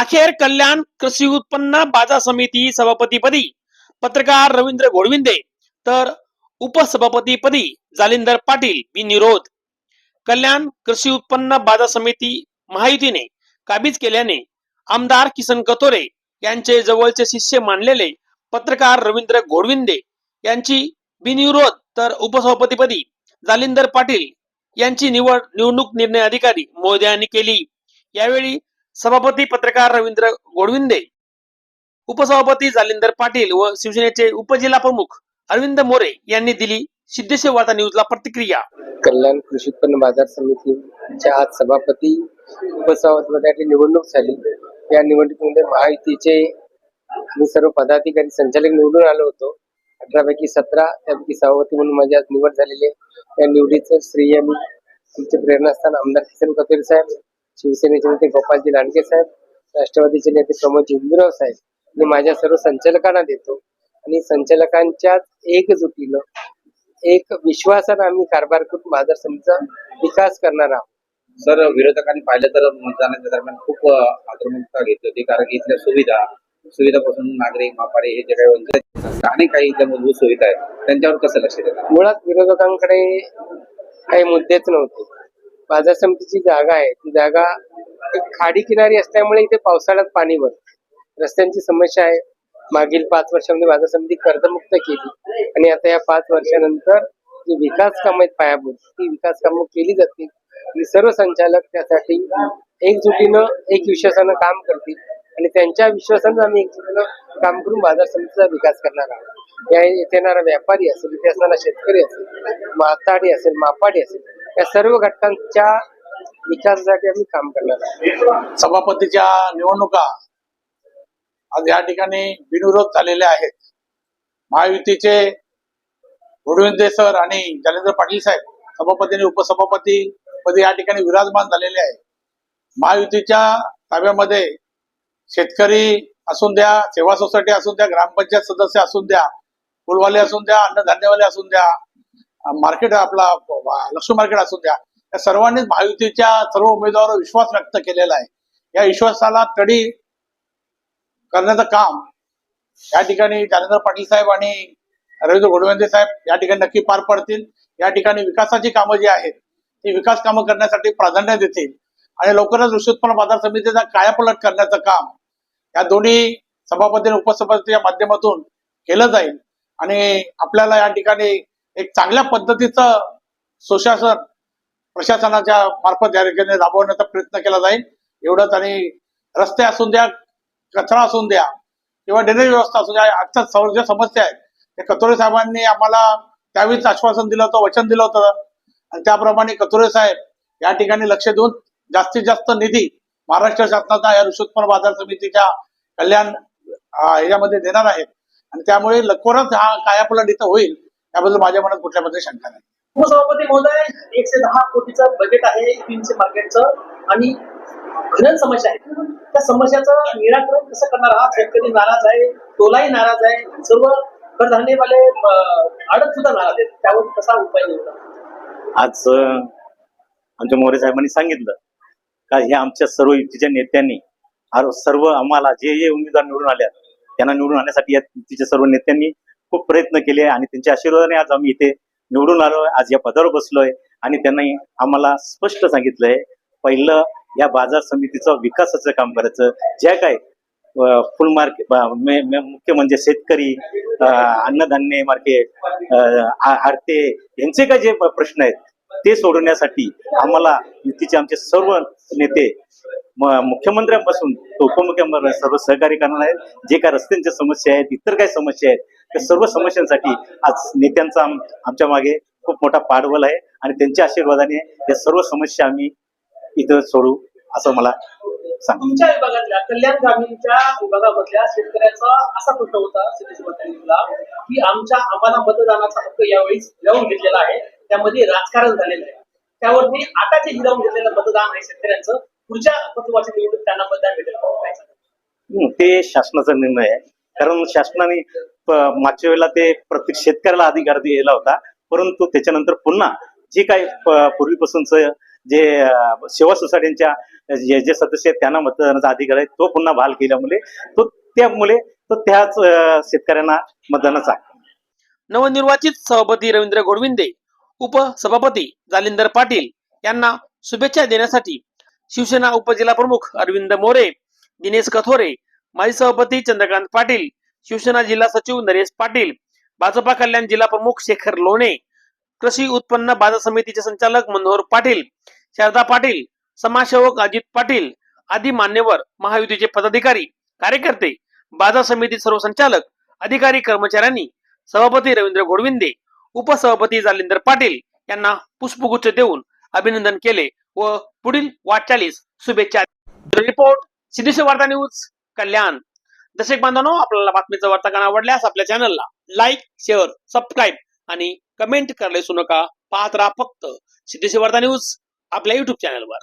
अखेर कल्याण कृषी उत्पन्न बाजार समिती सभापतीपदी पत्रकार रवींद्र गोडविंदे तर उपसभापतीपदी जालिंदर पाटील बिनविरोध कल्याण कृषी उत्पन्न बाजार समिती महायुतीने काबीज केल्याने आमदार किसन कतोरे यांचे जवळचे शिष्य मानलेले पत्रकार रवींद्र घोडविंदे यांची बिनविरोध तर उपसभापतीपदी जालिंदर पाटील यांची निवड निवडणूक निर्णय अधिकारी मोदयांनी केली. यावेळी सभापती पत्रकार रवींद्र गोडविंदे उपसभापती जालिंदर पाटील व शिवसेनेचे उपजिल्हा प्रमुख अरविंद मोरे यांनी दिली सिद्धेश्वर वार्ता न्यूजला प्रतिक्रिया. कल्याण कृषी उत्पन्न बाजार समितीच्या आज सभापती उपसभापतीमध्ये निवडणूक झाली. या निवडणुकीमध्ये महायुतीचे मी सर्व पदाधिकारी संचालक निवडून आलो होतो. अठरापैकी सतरा त्यापैकी सभापती म्हणून माझी आज निवड झालेली आहे. या निवडीचं श्रेय मी आमचे प्रेरणास्थान आमदार किसन कपिल साहेब शिवसेनेचे नेते गोपालजी लांडगे साहेब राष्ट्रवादीचे नेते प्रमोद हिंदूराव साहेब आणि माझ्या सर्व संचालकांना देतो. आणि संचालकांच्याच एकजुटीनं एक विश्वासानं आम्ही कारभार करून बाजार समितीचा विकास करणार आहोत. सर विरोधकांनी पाहिलं तर मतदानाच्या दरम्यान खूप आक्रमकता घेतली होती. कारण की इथल्या सुविधा सुविधापासून नागरिक व्यापारी हे जे काही वंचित अनेक काही इथल्या मूलभूत सुविधा आहेत त्यांच्यावर कसं लक्ष देतात? मुळात विरोधकांकडे काही मुद्देच नव्हते. बाजार समितीची जागा आहे. ती जागा खाडी किनारी असल्यामुळे इथे पावसाळ्यात पाणी भरतं. रस्त्यांची समस्या आहे. मागील पाच वर्षामध्ये बाजार समिती कर्जमुक्त केली. आणि आता या पाच वर्षानंतर जी विकास कामं आहेत पायाभूत ती विकास कामं केली जातील. आणि सर्व संचालक त्यासाठी एकजुटीनं एक विश्वासानं काम करतील. आणि त्यांच्या विश्वासानं आम्ही एकजुटीनं काम करून बाजार समितीचा विकास करणार आहोत. या येथे येणारा व्यापारी असेल इथे असणारा शेतकरी असेल माताडी असेल मापाडी असेल या सर्व घटकांच्या विकासासाठी आम्ही काम करणार आहोत. सभापतीच्या निवडणुका आज या ठिकाणी बिनविरोध झालेल्या आहेत. महायुतीचे गोडविंदे सर आणि जालेंद्र पाटील साहेब सभापती आणि उपसभापती मध्ये या ठिकाणी विराजमान झालेले आहे. महायुतीच्या ताब्यामध्ये शेतकरी असून द्या सेवा सोसायटी असून द्या ग्रामपंचायत सदस्य असून द्या फुलवाले असून द्या अन्नधान्यवाले असून द्या मार्केट आपला लक्ष्मी मार्केट असून द्या या सर्वांनीच महायुतीच्या सर्व उमेदवार विश्वास व्यक्त केलेला आहे. या विश्वासाला तडी करण्याचं काम या ठिकाणी जालेंद्र पाटील साहेब आणि रवींद्र घोडवेंदे साहेब या ठिकाणी नक्की पार पडतील. या ठिकाणी विकासाची कामं जी आहेत ही विकास कामं करण्यासाठी प्राधान्य देतील. आणि लवकरच कृषी उत्पन्न बाजार समितीचा कायापलट करण्याचं काम या दोन्ही सभापती आणि उपसभापतीच्या माध्यमातून केलं जाईल. आणि आपल्याला या ठिकाणी एक चांगल्या पद्धतीचं सुशासन प्रशासनाच्या मार्फत या ठिकाणी राबवण्याचा प्रयत्न केला जाईल. एवढंच आणि रस्ते असून द्या कचरा असून द्या किंवा ड्रेनेज व्यवस्था असून द्या आजच्या सर्व ज्या समस्या आहेत ते कतोरे साहेबांनी आम्हाला त्यावेळीच आश्वासन दिलं होतं वचन दिलं होतं. आणि त्याप्रमाणे कतोरे साहेब या ठिकाणी लक्ष देऊन जास्तीत जास्त निधी महाराष्ट्र शासनाचा या कृषी उत्पन्न बाजार समितीच्या कल्याण ह्याच्यामध्ये याच्यामध्ये देणार आहेत आणि त्यामुळे लवकरच हा कायापलट इथं होईल त्याबद्दल माझ्या मनात कुठल्या मध्ये शंका नाही. उपसभापती महोदय एकशे दहा कोटीचं बजेट आहे तीनशे मार्केटचं आणि खनन समस्या आहे. त्या समस्याचं निराकरण कसं करणार हा शेतकरी नाराज आहे तोलाही नाराज आहे सर्व कडधान्यवाले अडत सुद्धा नाराज आहेत. त्यावर कसा उपाय निवडणार आज आमच्या मोरे साहेबांनी सांगितलं का हे आमच्या सर्व युतीच्या नेत्यांनी सर्व आम्हाला जे जे उमेदवार निवडून आले त्यांना निवडून आणण्यासाठी या युतीच्या सर्व नेत्यांनी खूप प्रयत्न केले आणि त्यांच्या आशीर्वादाने आज आम्ही इथे निवडून आलोय आज या पदावर बसलोय आणि त्यांनी आम्हाला स्पष्ट सांगितलंय पहिलं या बाजार समितीचं विकासाचं काम करायचं ज्या काय फुल मार्केट मुख्य म्हणजे शेतकरी अन्नधान्य मार्केट आरते यांचे काय जे प्रश्न आहेत ते सोडवण्यासाठी आम्हाला युतीचे आमचे सर्व नेते म- मुख्यमंत्र्यांपासून तो उपमुख्यमंत्री सर्व सहकार्य करणार आहेत. जे काय रस्त्यांच्या समस्या आहेत इतर काही समस्या आहेत त्या सर्व समस्यांसाठी आज नेत्यांचा आमच्या मागे खूप मोठा पाठबल आहे. आणि त्यांच्या आशीर्वादाने या सर्व समस्या आम्ही इथं सोडू असं मला तुमच्या विभागातल्या कल्याण ग्रामीणच्या विभागामधल्या शेतकऱ्याचा असा प्रश्न होता सिद्धेश्वर तालुक्याला की आमच्या आम्हाला मतदानाचा हक्क यावेळी हिरावून घेतलेला आहे. त्यामध्ये राजकारण झालेलं आहे. त्यावरती आता जे हिरावून घेतलेलं मतदान आहे शेतकऱ्यांचं. पुढच्या महत्त्वाच्या निवडणूक त्यांना मतदान भेटेल ते शासनाचा निर्णय आहे. कारण शासनाने मागच्या वेळेला ते प्रत्येक शेतकऱ्याला अधिकार दिलेला होता. परंतु त्याच्यानंतर पुन्हा जे काही पूर्वीपासूनच जे सेवा सोसायटीच्या जे जे सदस्य आहेत त्यांना मतदानाचा अधिकार आहे. तो पुन्हा बहाल केल्यामुळे तो त्यामुळे तो त्याच शेतकऱ्यांना मतदानाचा नवनिर्वाचित सभापती रवींद्र गोडविंदे उपसभापती जालिंदर पाटील यांना शुभेच्छा देण्यासाठी शिवसेना उपजिल्हा प्रमुख अरविंद मोरे दिनेश कथोरे माजी सभापती चंद्रकांत पाटील शिवसेना जिल्हा सचिव नरेश पाटील भाजपा कल्याण जिल्हा प्रमुख शेखर लोणे कृषी उत्पन्न बाजार समितीचे संचालक मनोहर पाटील शारदा पाटील समाजसेवक अजित पाटील आदी मान्यवर महायुतीचे पदाधिकारी कार्यकर्ते बाजार समिती सर्व संचालक अधिकारी कर्मचाऱ्यांनी सभापती रवींद्र घोडविंदे उपसभापती जालिंदर पाटील यांना पुष्पगुच्छ देऊन अभिनंदन केले व पुढील वाटचालीस शुभेच्छा रिपोर्ट सिद्धेश्वर वार्ता न्यूज कल्याण. दर्शक बांधवांनो आपल्याला बातमीचा वार्ताकन आवडल्यास आपल्या चॅनलला लाईक शेअर सबस्क्राईब आणि कमेंट करायला विसरू नका. पाहत राहा फक्त सिद्धेश्वर वार्ता न्यूज. आपल्या युट्यूब चॅनलवर